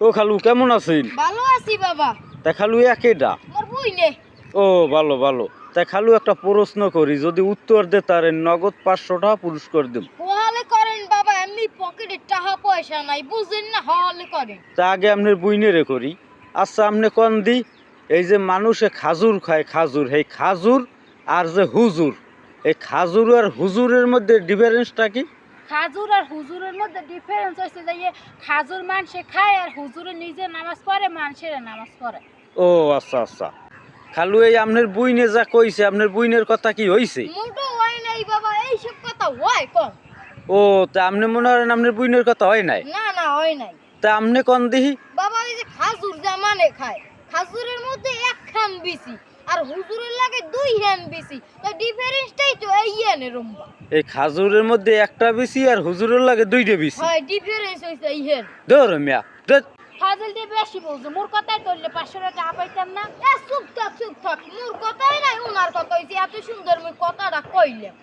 ও খালু কেমন আছেন? ভালো আছি বাবা। তা খালু একেডা ও ভালো ভালো। তাই খালু একটা প্রশ্ন করি যদি উত্তর দে তারে নগদ পাঁচশো টাকা পুরস্কার দেব হলে করেন বাবা এমনি পকেটে টাকা পয়সা নাই বুঝেন না হলে করেন। তা আগে আপনার বুইনেরে করি। আচ্ছা আপনি কন দি? এই যে মানুষে খাজুর খায় খাজুর। এই খাজুর আর যে হুজুর। এই খাজুর আর হুজুরের মধ্যে ডিফারেন্সটা কি? খাজুর আর হুজুরের মধ্যে ডিফারেন্স হচ্ছে যে ইয়ে খাজুর মানুষে খায় আর হুজুরে নিজে নামাজ পড়ে মানুষের নামাজ পড়ে। ও আচ্ছা আচ্ছা। খালু এই আপনার বুইনে যা কইছে আপনার বুইনের কথা কি হইছে? মোটো হয় নাই বাবা এইসব কথা হয় কম। ও তা আপনি মনে করেন আপনার বুইনের কথা হয় নাই? না না হয় নাই। তা আপনি কোন দিহি? বাবা এই যে খাজুর জামানে খায়। খাজুরের মধ্যে এক খান বেশি আর হুজুরের লাগে দুই হ্যান বেশি। তো ডিফারেন্সটাই তো এই ইয়ানে রম্বা। এই খাজুরের মধ্যে একটা বেশি আর হুজুরের লাগে দুইটা বেশি। হয় ডিফারেন্স হইছে এই হ্যান ধর মিয়া ধুর। ফাজল দিয়ে বেশি বলছে মোর কথাই ধরলে পাঁচশো টাকা পাইতাম না। এ চুপ থাক চুপ থাক মোর কথাই নাই ওনার কথা হইছে এত সুন্দর মুই কথাটা কইলাম